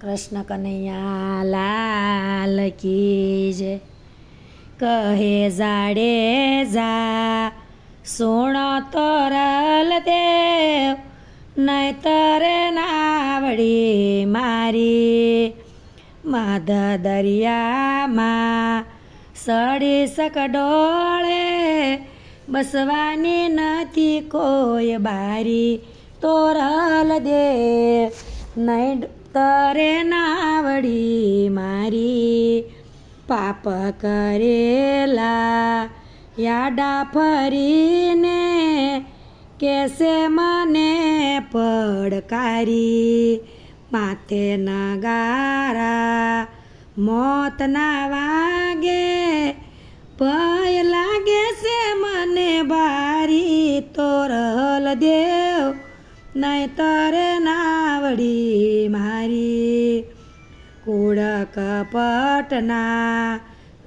કૃષ્ણ કનૈયા, લાલ કી જય. કહે, જાડે જા, સોણ તરલ દેવ, નહીતર નાવડી મારી. માધ દરિયામાં સડી શકડોળે બસવાની નથી કોઈ બારી. તોરલ દે નહીં તરે નાવડી મારી, પાપ કરેલા યાડા ફરીને કેસે મને પડકારી? માથે નગારા મોતના વાગે, ભય લાગે છે મને બારી. તોરલ દેવ નહીં તરે નાવડી म्हारी कोड़ा का पटना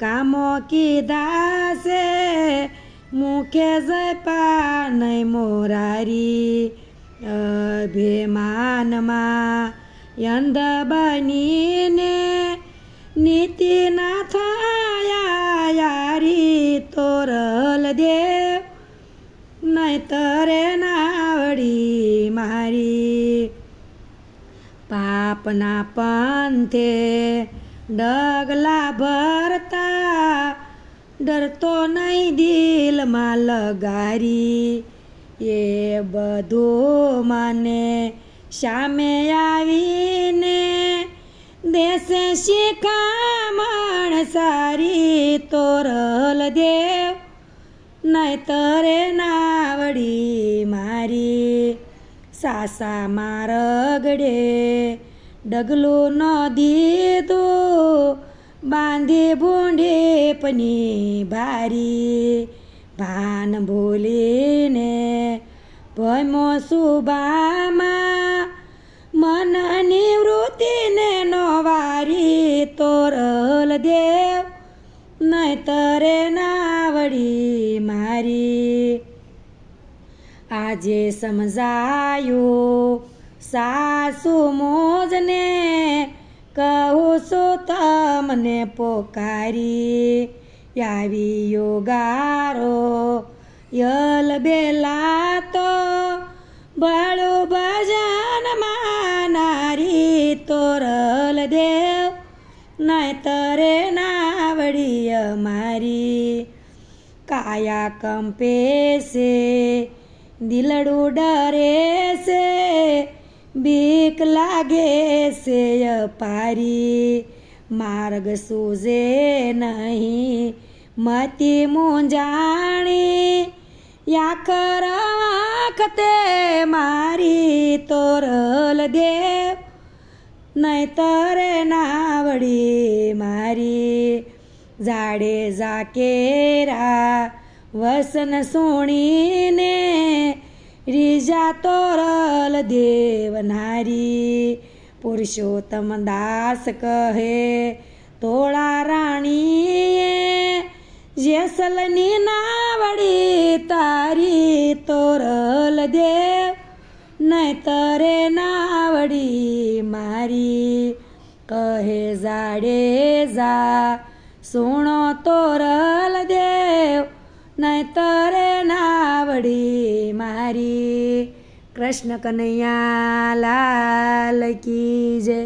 कामो की दासे मुखे जपा नै मोरारी अभिमानमा यन्द बनिने नीतिनाथ यारी तोरल देव नाहीतर नावडी मारी. નાવડી મારી પાપના પંથે ડગલા ભરતા ડરતો નહીં દિલમાં લગારી એ બધું મને સામે આવીને દેશે શિખામણ સારી તોરલ દેવ નહીં તરે નાવડી મારી સાસા મારગડે ડગલું ન દીધો, બાંધે ભૂંડે પની ભારી ભાન ભૂલીને ભમો સુબામાં મન નિવૃત્તિને નવારી તોરલ દેવ નહીં તરે નાવડી મારી. આજે સમજાયું સાસુ મોજને કહું છું તમને પોકારી આવી યોગારો યલ બેલા તો બળો ભજન માનારી તોરલ દેવ નહીં તરે નાવડી મારી કાયા કંપે છે દિલડું ડરે છે બીક લાગે છે પારી માર્ગ સૂઝે નહીં મતી મૂંઝાણી યા કરખતે મારી તોરલ દેવ નહીં તરે નાવડી મારી જાડે જાકેરા વસન સુણીને रिजा तोरल देवनारी पुरुषोत्तम दास कहे तोळा राणी जेसलनी नावडी तारी तोरल देव नैतरे नावडी मारी कहे जाडे जा सुनो तोरल देव नैतरे નાવડી મારી કૃષ્ણ કનૈયા લાલ કી જય.